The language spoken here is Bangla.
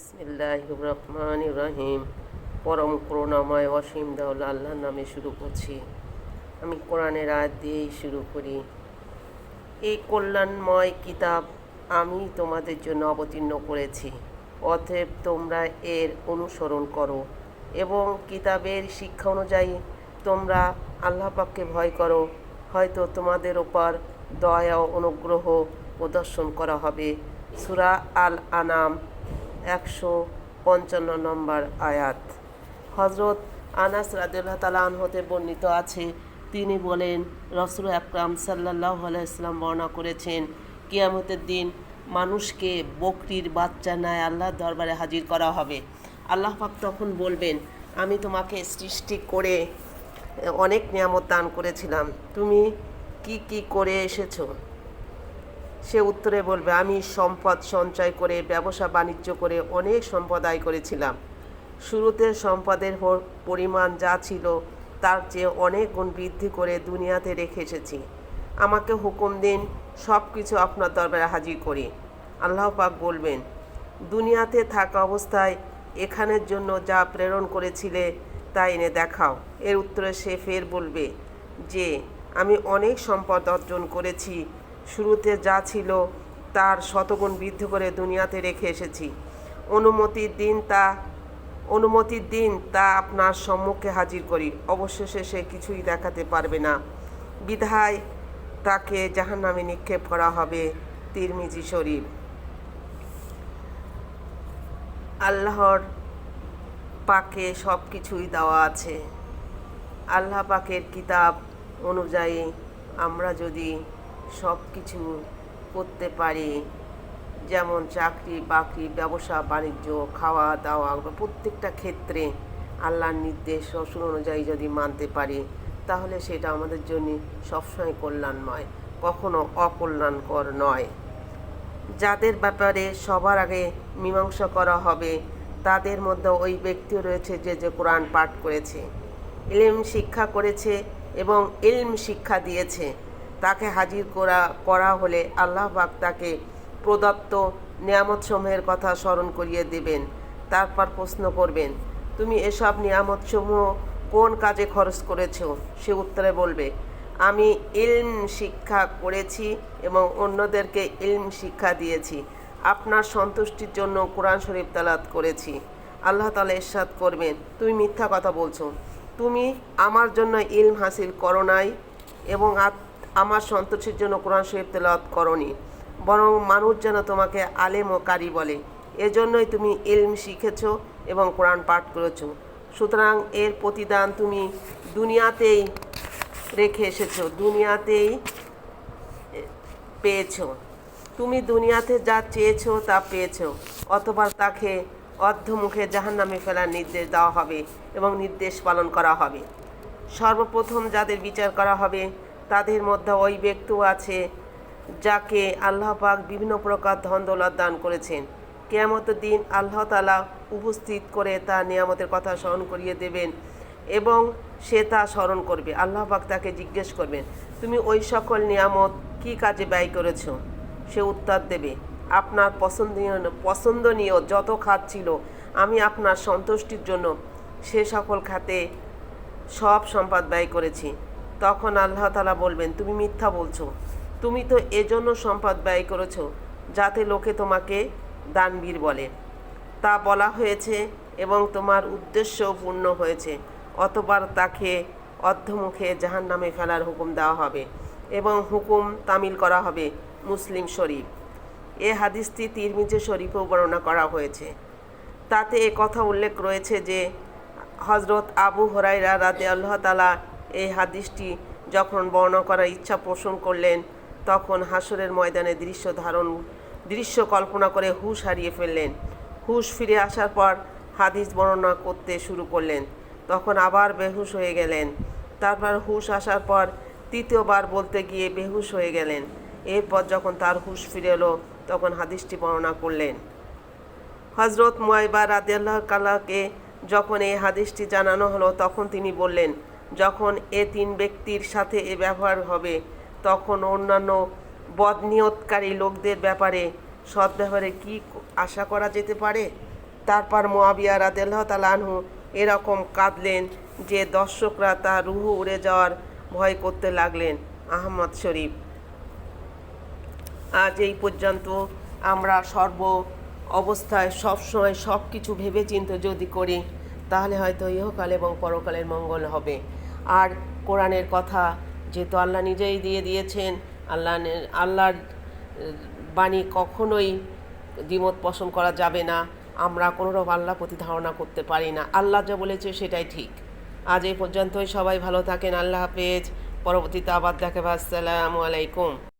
বিসমিল্লাহ রহমান রহিম পরম করুণাময় অসীম দাউল আল্লাহর নামে শুরু করছি। আমি কোরআনের আয়াত দিয়েই শুরু করি। এই কল্যাণময় কিতাব আমি তোমাদের জন্য অবতীর্ণ করেছি। অতএব তোমরা এর অনুসরণ করো এবং কিতাবের শিক্ষা অনুযায়ী তোমরা আল্লাহ পাককে ভয় করো। হয়তো তোমাদের ওপর দয়া ও অনুগ্রহ প্রদর্শন করা হবে। সুরা আল আনাম একশো পঞ্চান্ন নম্বর আয়াত। হজরত আনাস রাদিল্লাহ তালা হতে বর্ণিত আছে, তিনি বলেন, রসুল আকরাম সাল্লাহ আলাইসলাম বর্ণনা করেছেন, কিয়ামতের দিন মানুষকে বকরির বাচ্চা নেয় আল্লাহর দরবারে হাজির করা হবে। আল্লাহ পাক তখন বলবেন, আমি তোমাকে সৃষ্টি করে অনেক নিয়ামত দান করেছিলাম। তুমি কি কি করে এসেছ? সে উত্তরে বলবে, আমি সম্পদ সঞ্চয় করে, ব্যবসা বাণিজ্য করে অনেক সম্পদ আয় করেছিলাম। শুরুতে সম্পদের পরিমাণ যা ছিল তার চেয়ে অনেক গুণ বৃদ্ধি করে দুনিয়াতে রেখে এসেছি। আমাকে হুকুম দিন সব কিছু আপনার দরবারে হাজির করি। আল্লাহ পাক বলবেন, দুনিয়াতে থাকা অবস্থায় এখানের জন্য যা প্রেরণ করেছিলে তা এনে দেখাও। এর উত্তরে সে ফের বলবে, যে, আমি অনেক সম্পদ অর্জন করেছি শুরুতে যা ছিল তার শতগুণ বৃদ্ধি করে দুনিয়াতে রেখে এসেছি। অনুমতির দিন তা অনুমতির দিন তা আপনার সম্মুখে হাজির করি। অবশেষে সে কিছুই দেখাতে পারবে না। বিধায় তাকে জাহান্নামে নিক্ষেপ করা হবে তিরমিজি শরীফ। আল্লাহর পাকে সব কিছুই দেওয়া আছে। আল্লাহ পাকের কিতাব অনুযায়ী আমরা যদি সব কিছু করতে পারি। যেমন চাকরি, বাকরি, ব্যবসা, বাণিজ্য, খাওয়া দাওয়া প্রত্যেকটা ক্ষেত্রে আল্লাহর নির্দেশ রসুন অনুযায়ী যদি মানতে পারি, তাহলে সেটা আমাদের জন্য সবসময় কল্যাণময়, কখনো অকল্যাণকর নয়। যাদের ব্যাপারে সবার আগে মীমাংসা করা হবে, তাদের মধ্যে ওই ব্যক্তিও রয়েছে যে যে কোরআন পাঠ করেছে। ইলম শিক্ষা করেছে এবং ইলম শিক্ষা দিয়েছে। তাকে হাজির করা করা হলে আল্লাহ পাক তাকে প্রদত্ত নিয়ামতসমূহের কথা স্মরণ করিয়ে দেবেন। তারপর প্রশ্ন করবেন, তুমি এসব নিয়ামতসমূহ কোন কাজে খরচ করেছ? সে উত্তরে বলবে, আমি ইলম শিক্ষা করেছি এবং অন্যদেরকে ইলম শিক্ষা দিয়েছি। আপনার সন্তুষ্টির জন্য কোরআন শরীফ তালাত করেছি। আল্লাহ তালা ইরশাদ করবেন, তুমি মিথ্যা কথা বলছো। তুমি আমার জন্য ইলম হাসিল করো নাই এবং আমার সন্তোষের জন্য কোরআন শরীফ তেলাওয়াত করনি। বরং মানুষ যেন তোমাকে আলেম ও কারি বলে। এজন্যই তুমি ইলম শিখেছ এবং কোরআন পাঠ করেছ। সুতরাং এর প্রতিদান তুমি দুনিয়াতেই রেখে এসেছ, দুনিয়াতেই পেয়েছ। তুমি দুনিয়াতে যা চেয়েছো তা পেয়েছ, অথবা তাকে অর্ধমুখে জাহান্নামে ফেলার নির্দেশ দেওয়া হবে এবং নির্দেশ পালন করা হবে। সর্বপ্রথম যাদের বিচার করা হবে তাদের মধ্যে ওই ব্যক্তিও আছে যাকে আল্লাহ পাক বিভিন্ন প্রকার ধন দৌলত দান করেছেন। কেয়ামতের দিন আল্লাহ তালা উপস্থিত করে তার নিয়ামতের কথা স্মরণ করিয়ে দেবেন এবং সে তা স্মরণ করবে। আল্লাহ পাক তাকে জিজ্ঞেস করবেন, তুমি ওই সকল নিয়ামত কী কাজে ব্যয় করেছ? সে উত্তর দেবে, আপনার পছন্দনীয় পছন্দনীয় যত খাত ছিল, আমি আপনার সন্তুষ্টির জন্য সে সকল খাতে সব সম্পদ ব্যয় করেছি। তখন আল্লাহ তালা বলবেন, তুমি মিথ্যা বলছো। তুমি তো এজন্য সম্পদ ব্যয় করেছ, যাতে লোকে তোমাকে দানবীর বলে। তা বলা হয়েছে এবং তোমার উদ্দেশ্যও পূর্ণ হয়েছে। অতবার তাকে অর্ধমুখে জাহান নামে ফেলার হুকুম দেওয়া হবে এবং হুকুম তামিল করা হবে মুসলিম শরীফ। এ হাদিসটি তিরমিজে শরীফেও বর্ণনা করা হয়েছে। তাতে এ কথা উল্লেখ রয়েছে যে হজরত আবু হরাইরা রাতে আল্লাহ তালা এই হাদিসটি যখন বর্ণনা করার ইচ্ছা পোষণ করলেন, তখন হাসরের ময়দানে দৃশ্য ধারণ, দৃশ্য কল্পনা করে হুশ হারিয়ে ফেললেন। হুশ ফিরে আসার পর হাদিস বর্ণনা করতে শুরু করলেন। তখন আবার বেহুশ হয়ে গেলেন। তারপর হুশ আসার পর তৃতীয়বার বলতে গিয়ে বেহুশ হয়ে গেলেন। এরপর যখন তার হুশ ফিরে এলো, তখন হাদিসটি বর্ণনা করলেন। হজরত মুয়াইবা রাদিয়াল্লাহ কালাকে যখন এই হাদিসটি জানানো হলো, তখন তিনি বললেন যখন এ তিন ব্যক্তির সাথে এ ব্যবহার হবে, তখন অন্যান্য বদনিয়তকারী লোকদের ব্যাপারে সৎ ব্যবহারে কি আশা করা যেতে পারে? তারপর মোয়াবিয়া রাদেল্লাহ তালানহু এরকম কাঁদলেন যে দর্শকরা তার রুহু উড়ে যাওয়ার ভয় করতে লাগলেন আহমদ শরীফ। আজ এই পর্যন্ত আমরা সর্ব অবস্থায় সবসময় সব কিছু ভেবে চিন্তে যদি করি, তাহলে হয়তো ইহকাল এবং পরকালের মঙ্গল হবে। আর কোরআনের কথা যেহেতু আল্লাহ নিজেই দিয়ে দিয়েছেন আল্লাহ আল্লাহর বাণী কখনোই দ্বিমত পোষণ করা যাবে না। আমরা কোনোরকম আল্লাহ প্রতি ধারণা করতে পারি না। আল্লাহ যা বলেছে সেটাই ঠিক। আজ এই পর্যন্তই। সবাই ভালো থাকেন। আল্লাহ হাফেজ। পরবর্তীতে আবার দেখাবে আসসালামু আলাইকুম।